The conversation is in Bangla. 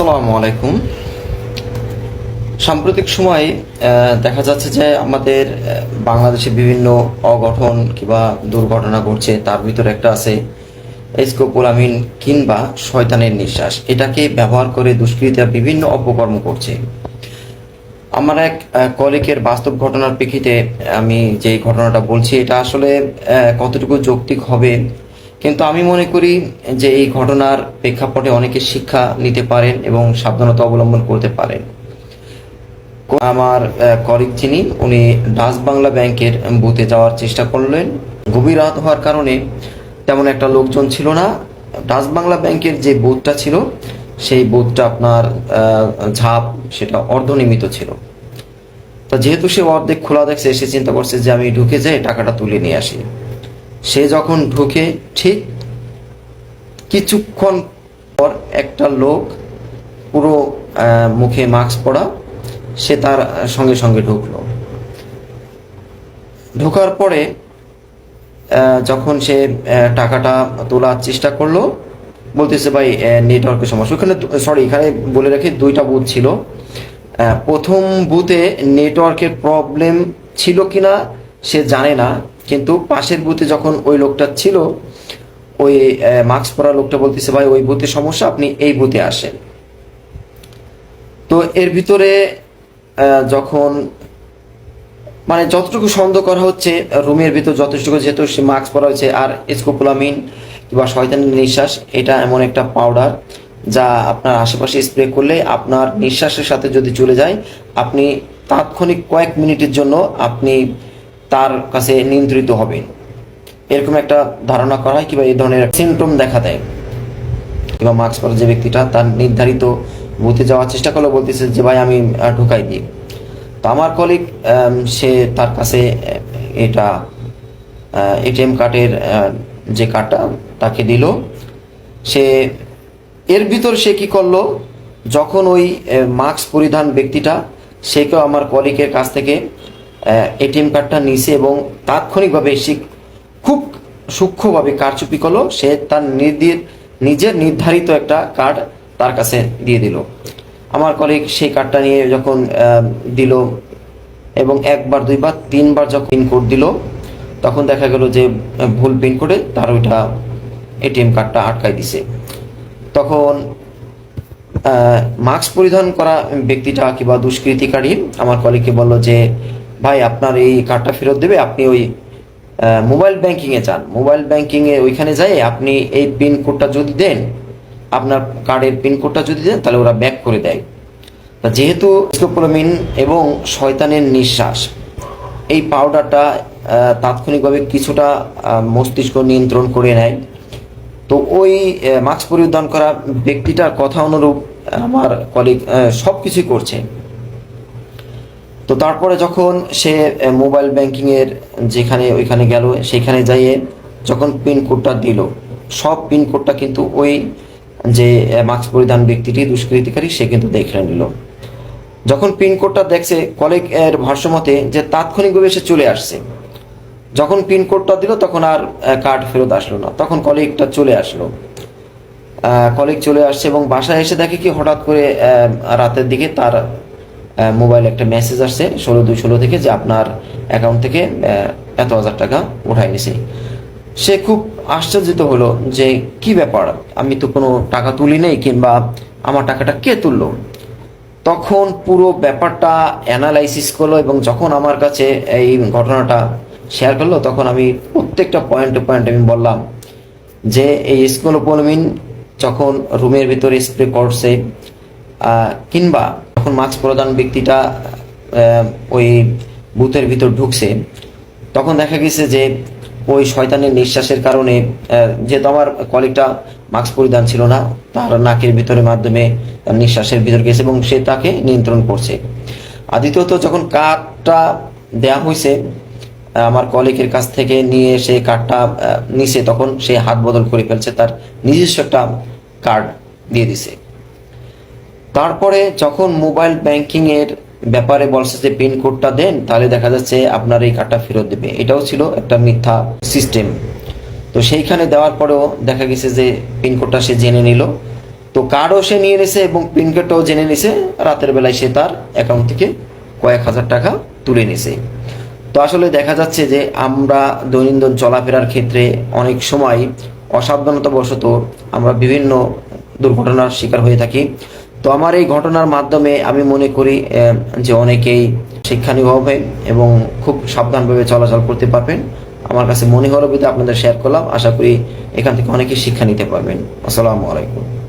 আসসালামু আলাইকুম। সাম্প্রতিক সময়ে দেখা যাচ্ছে যে আমাদের বাংলাদেশে বিভিন্ন অগঠন কিংবা দুর্ঘটনা ঘটছে, তার ভিতরে একটা আছে, এসকোপোলামিন কিংবা শয়তানের নিঃশ্বাস। এটাকে ব্যবহার করে দুষ্কৃতীরা বিভিন্ন অপকর্ম করছে। আমার এক কলিকের বাস্তব ঘটনার প্রেক্ষিতে আমি যে ঘটনাটা বলছি, এটা আসলে কতটুকু যৌক্তিক হবে কিন্তু আমি মনে করি যে এই ঘটনার প্রেক্ষাপটে অনেকে শিক্ষা নিতে পারেন এবং সাবধানতা অবলম্বন করতে পারেন। আমার কলিগ যিনি, উনি ডাচ বাংলা ব্যাংকের বুথে যাওয়ার চেষ্টা করলেন। গভীর রাত হওয়ার কারণে তেমন একটা লোকজন ছিল না। ডাচ বাংলা ব্যাংকের যে বুথটা ছিল, সেই বুথটা আপনার ঝাপ, সেটা অর্ধনিমিত ছিল। তো যেহেতু সে অর্ধেক খোলা দেখছে, সে চিন্তা করছে যে আমি ঢুকে যাই, টাকাটা তুলে নিয়ে আসি। সে যখন ঢুকে, ঠিক কিছুক্ষণ পর একটা লোক পুরো মুখে মাস্ক পরা, সে তার সঙ্গে সঙ্গে ঢুকলো। ঢোকার পরে যখন সে টাকাটা তোলার চেষ্টা করল, বলতেছে, ভাই নেটওয়ার্কের সমস্যা। ওখানে সরি এখানে বলে রাখি দুইটা বুথ ছিল। প্রথম বুথে নেটওয়ার্কের প্রবলেম ছিল কিনা, সে জানে না। কিন্তু পাশের বুথে যখন ওই লোকটা ছিল, ওই মাস্ক পরা লোকটা বলতেছে, ভাই, ওই বুথে সমস্যা, আপনি এই বুথে আসেন। তো এর ভিতরে যখন মানে যতটুকু সন্দেহ করা হচ্ছে, রুমের ভিতর যথেষ্টুকু যেহেতু সে মাস্ক পরা হয়েছে, আর স্কোপোলামিন কিংবা শয়তানের নিঃশ্বাস, এটা এমন একটা পাউডার যা আপনার আশেপাশে স্প্রে করলে আপনার নিঃশ্বাসের সাথে যদি চলে যায়, আপনি তাৎক্ষণিক কয়েক মিনিটের জন্য আপনি তার কাছে নিয়ন্ত্রিত হবে। এরকম একটা ধারণা করা হয় কিংবা এই ধরনের সিমটম দেখা দেয়। কিংবা মাস্ক পরা যে ব্যক্তিটা তার নির্ধারিত বুথে যাওয়ার চেষ্টা করলে, বলতেছে যে, ভাই, আমি ঢুকাই দিই তো আমার কলিগ সে তার কাছে এটা এটিএম কার্ডের যে কার্ডটা তাকে দিল। সে, এর ভিতর সে কি করল? যখন ওই মাস্ক পরিধান ব্যক্তিটা সে কেউ আমার কলিগের কাছ থেকে এটিএম কার্ডটা নিছে এবং তাৎক্ষণিকভাবে সে খুব সূক্ষ্মভাবে কারচুপি করল। সে তার নির্দি- নিজের নির্ধারিত একটা কার্ড তার কাছে দিয়ে দিল। আমার কলিগ সেই কার্ডটা নিয়ে যখন দিল এবং একবার, দুইবার, তিনবার যখন পিনকোড দিল, তখন দেখা গেল যে ভুল পিনকোডে তার ওইটা এটিএম কার্ডটা আটকাই দিছে। তখন মাস্ক পরিধান করা ব্যক্তিটা কিংবা দুষ্কৃতিকারী, আমার কলিগকে বলল যে ভাই, আপনার এই কার্ডটা ফেরত দেবে? আপনি ওই মোবাইল ব্যাংকিংয়ে যান। মোবাইল ব্যাংকিংয়ে ওইখানে যাই আপনি এই পিন কোডটা যদি দেন, আপনার কার্ডের পিন কোডটা যদি দেন, তাহলে ওরা ব্যাক করে দেয়। তা যেহেতু স্কোপোলামিন এবং শয়তানের নিঃশ্বাস, এই পাউডারটা তাৎক্ষণিকভাবে কিছুটা মস্তিষ্ক নিয়ন্ত্রণ করে নেয়। তো ওই মাস্ক পরিধান করা ব্যক্তিটার কথা অনুরূপ আমার কলিগ সব কিছুই করছে। তো তারপরে যখন সে মোবাইল ব্যাংকিং এর যেখানে, ওইখানে গেল, সেখানে যাইয়ে যখন পিন কোডটা দিল, সব পিন কোডটা কিন্তু ওই যে মাস্ক পরিধান ব্যক্তিটি, দুষ্কৃতিকারী, সে কিন্তু দেখে নিল। যখন পিন কোডটা দেখছে কলিগ এর ভাষ্যমতে যে তাৎক্ষণিকভাবে সে চলে আসছে। যখন পিন কোডটা দিল, তখন আর কার্ড ফেরত আসলো না। তখন কলিগটা চলে আসলো। কলিগ চলে আসছে এবং বাসায় এসে দেখে কি হঠাৎ করে রাতের দিকে তার মোবাইল একটা মেসেজ আসছে ষোলো দুই ষোলো থেকে যে আপনার অ্যাকাউন্ট থেকে এত হাজার টাকা উঠাই নিছে। সে খুব আশ্চর্যিত হলো যে, কি ব্যাপার? আমি তো কোনো টাকা তুলি নেই কিংবা আমার টাকাটা কে তুললো? তখন পুরো ব্যাপারটা অ্যানালাইসিস করল এবং যখন আমার কাছে এই ঘটনাটা শেয়ার করল, তখন আমি প্রত্যেকটা পয়েন্ট টু পয়েন্ট আমি বললাম যে, এই স্কোলোপোলমিন যখন রুমের ভিতরে স্প্রে করছে কিংবা যখন মাস্ক প্রদান ব্যক্তিটা ওই বুথের ভিতর ঢুকছে তখন দেখা গেছে যে ওই শয়তানের নিঃশ্বাসের কারণে যেহেতু আমার কলিগটা মাস্ক পরিধান ছিল না তার নাকের ভিতরে মাধ্যমে তার নিঃশ্বাসের ভিতর গেছে এবং সে তাকে নিয়ন্ত্রণ করছে। আর দ্বিতীয়ত যখন কাঠটা দেয়া হয়েছে আমার কলিগের কাছ থেকে নিয়ে সে আহ, নিছে তখন সে হাত বদল করে ফেলছে তার নিজস্ব একটা কার্ড দিয়ে দিছে। তারপরে যখন মোবাইল ব্যাংকিং এর ব্যাপারে বলছে যে পিন কোডটা দেন, তাহলে দেখা যাচ্ছে আপনার এই কার্ডটা ফেরত দেবে। এটাও ছিল একটা মিথ্যা সিস্টেম। তো সেইখানে দেওয়ার পরেও দেখা গেছে যে পিন কোডটা সে জেনে নিল। তো কার্ডও সে নিয়ে নিছে এবং পিন কোডটাও জেনে নিছে। রাতের বেলায় সে তার অ্যাকাউন্ট থেকে কয়েক হাজার টাকা তুলে নিছে। তো আসলে দেখা যাচ্ছে যে আমরা দৈনন্দিন চলাফেরার ক্ষেত্রে অনেক সময় অসাবধানতাবশত আমরা বিভিন্ন দুর্ঘটনার শিকার হয়ে থাকি। তো আমার এই ঘটনার মাধ্যমে আমি মনে করি যে অনেকেই শিক্ষানীয় হবে এবং খুব সাবধানভাবে চলাচল করতে পারবেন। আমার কাছে মনে হলো বিধে আপনাদের শেয়ার করলাম। আশা করি এখান থেকে অনেকেই শিক্ষা নিতে পারবেন। আসসালামু আলাইকুম।